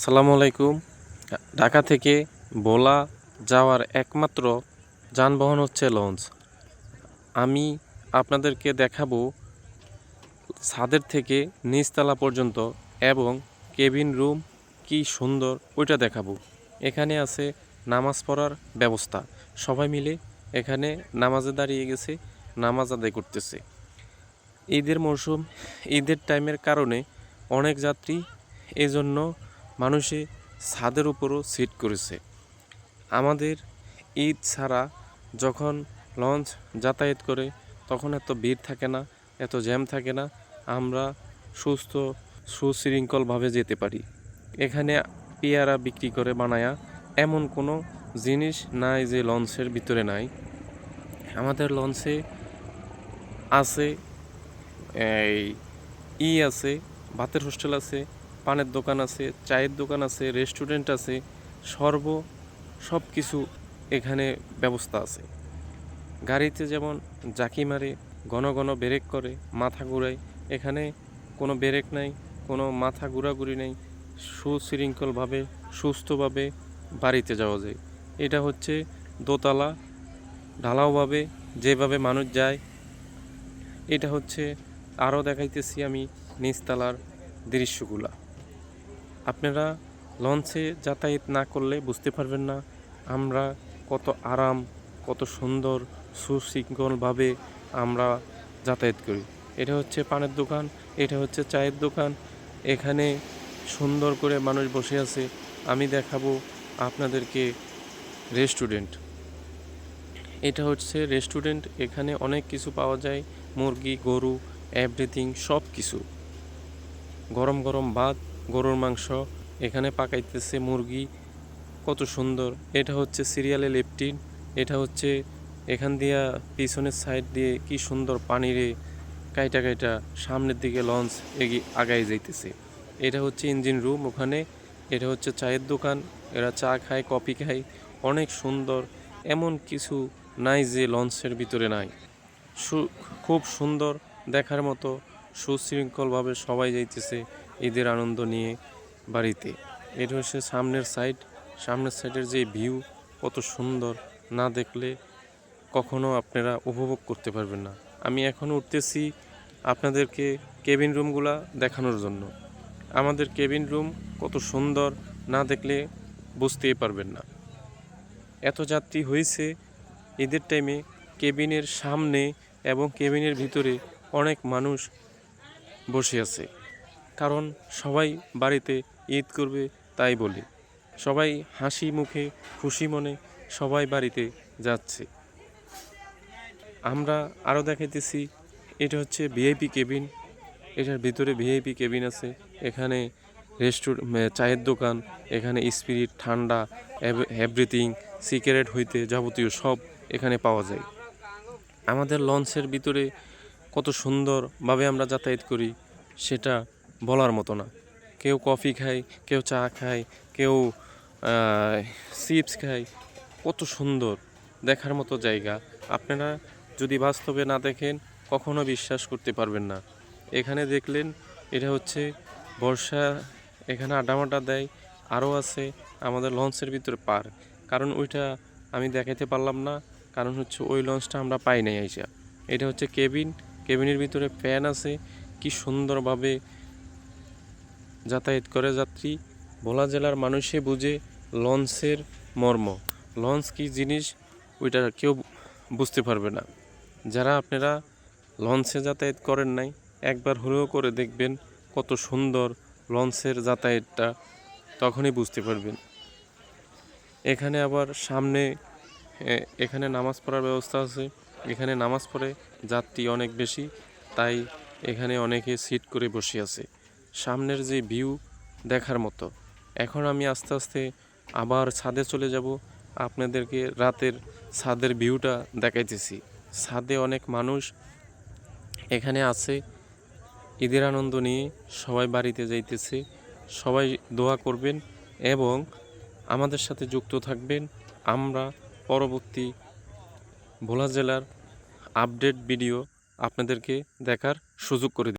আসসালামু আলাইকুম। ঢাকা থেকে ভোলা যাওয়ার একমাত্র যানবাহন হচ্ছে লঞ্চ। আমি আপনাদেরকে দেখাবো ছাদের থেকে নিচতলা পর্যন্ত এবং কেবিন রুম কি সুন্দর ওইটা দেখাবো। এখানে আছে নামাজ পড়ার ব্যবস্থা। সবাই মিলে এখানে নামাজে দাঁড়িয়ে গেছে, নামাজ আদায় করতেছে। ঈদের মরশুম, ঈদের টাইমের কারণে অনেক যাত্রী এজন্য মানুষে ছাদের উপরও সিট করেছে। আমাদের ঈদ ছাড়া যখন লঞ্চ যাতায়াত করে, তখন এত ভিড় থাকে না, এত জ্যাম থাকে না, আমরা সুস্থ, সুশৃঙ্খলভাবে যেতে পারি। এখানে পেয়ারা বিক্রি করে বানায়া এমন কোনো জিনিস নাই যে লঞ্চের ভিতরে নাই। আমাদের লঞ্চে আছে, এই ই আছে, ভাতের হোস্টেল আছে পানের দোকান আছে, চায়ের দোকান আছে রেস্টুরেন্ট আছে, সর্ব সব কিছু এখানে ব্যবস্থা আছে। গাড়িতে যেমন জাকি মারে, ঘন ঘন ব্রেক করে, মাথা ঘুরায়, এখানে কোনো ব্রেক নাই, কোনো মাথা ঘোরাঘুরি নেই, সুশৃঙ্খলভাবে, সুস্থভাবে বাড়িতে যাওয়া যায়। এটা হচ্ছে দোতলা, ঢালাওভাবে যেভাবে মানুষ যায়, এটা হচ্ছে আরও দেখাইতেছি আমি নিচতলার দৃশ্যগুলা। আপনারা লঞ্চে যাতায়াত না করলে বুঝতে পারবেন না আমরা কত আরাম, কত সুন্দর, সুশৃঙ্খলভাবে আমরা যাতায়াত করি। এটা হচ্ছে পানের দোকান, এটা হচ্ছে চায়ের দোকান। এখানে সুন্দর করে মানুষ বসে আছে। আমি দেখাবো আপনাদেরকে রেস্টুরেন্ট। এটা হচ্ছে রেস্টুরেন্ট। এখানে অনেক কিছু পাওয়া যায়। মুরগি, গরু, এভরিথিং সব কিছু গরম গরম ভাত গরুর মাংস এখানে পাকাইতেছে মুরগি, কত সুন্দর। এটা হচ্ছে সিরিয়ালে লেপটিন, এটা হচ্ছে এখান দিয়া পিছনের সাইড দিয়ে কি সুন্দর পানিরে কাইটা কাইটা সামনের দিকে লঞ্চ এগিয়ে আগায় যাইতেছে। এটা হচ্ছে ইঞ্জিন রুম ওখানে, এটা হচ্ছে চায়ের দোকান, এরা চা খায়, কফি খায়, অনেক সুন্দর। এমন কিছু নাই যে লঞ্চের ভিতরে নাই। খুব সুন্দর, দেখার মতো সুশৃঙ্খলভাবে সবাই যাইতেছে। ঈদের আনন্দ নিয়ে বাড়িতে। এটা হচ্ছে সামনের সাইড সামনের সাইডের যে ভিউ কত সুন্দর। না দেখলে কখনো আপনারা উপভোগ করতে পারবেন না। আমি এখন উঠতেছি আপনাদেরকে কেবিন রুমগুলা দেখানোর জন্য। আমাদের কেবিন রুম কত সুন্দর, না দেখলে বুঝতেই পারবেন না। এত যাত্রী হয়েছে ঈদের টাইমে কেবিনের সামনে এবং কেবিনের ভিতরে অনেক মানুষ বসে আছে। কারণ সবাই বাড়িতে ঈদ করবে তাই বলে। সবাই হাসি মুখে, খুশি মনে সবাই বাড়িতে যাচ্ছে। আমরা আরও দেখাইতেছি, এটা হচ্ছে ভিআইপি কেবিন। এটার ভিতরে ভিআইপি কেবিন আছে। এখানে রেস্টুরেন্ট চায়ের দোকান, এখানে স্পিরিট, ঠান্ডা এভরিথিং সিগারেট হইতে যাবতীয় সব এখানে পাওয়া যায়। আমাদের লঞ্চের ভিতরে কত সুন্দরভাবে আমরা যাতায়াত করি, সেটা বলার মতো না। কেউ কফি খায়, কেউ চা খায়, কেউ চিপস খায়। কত সুন্দর, দেখার মতো জায়গা। আপনারা যদি বাস্তবে না দেখেন, কখনো বিশ্বাস করতে পারবেন না। এখানে দেখলেন, এটা হচ্ছে বর্ষা, এখানে আড্ডামাড্ডা দেয় আরও আছে আমাদের লঞ্চের ভিতরে পার। কারণ ওইটা আমি দেখাইতে পারলাম না, কারণ হচ্ছে ওই লঞ্চটা আমরা পাই নাই আইসা। এটা হচ্ছে কেবিন, কেবিনের ভিতরে ফ্যান আছে। কি সুন্দরভাবে যাতায়াত করে যাত্রী। ভোলা জেলার মানুষে বুঝে লঞ্চের মর্ম। লঞ্চ কি জিনিস, ওইটা কেউ বুঝতে পারবে না। যারা আপনারা লঞ্চে যাতায়াত করেন নাই, একবার হলেও করে দেখবেন কত সুন্দর লঞ্চের যাতায়াতটা, তখনই বুঝতে পারবেন। এখানে আবার সামনে এখানে নামাজ পড়ার ব্যবস্থা আছে। এখানে নামাজ পড়ে যাত্রী অনেক বেশি, তাই এখানে অনেকে সিট করে বসে আছে। সামনের যে ভিউ দেখার মতো। এখন আমি আস্তে আস্তে আবার ছাদে চলে যাব। আপনাদেরকে রাতের ছাদের ভিউটা দেখাইতেছি। ছাদে অনেক মানুষ এখানে আছে। ঈদের আনন্দ নিয়ে সবাই বাড়িতে যাইতেছে। সবাই দোয়া করবেন এবং আমাদের সাথে যুক্ত থাকবেন। আমরা পরবর্তী ভোলা জেলার আপডেট ভিডিও আপনাদেরকে দেখার সুযোগ করে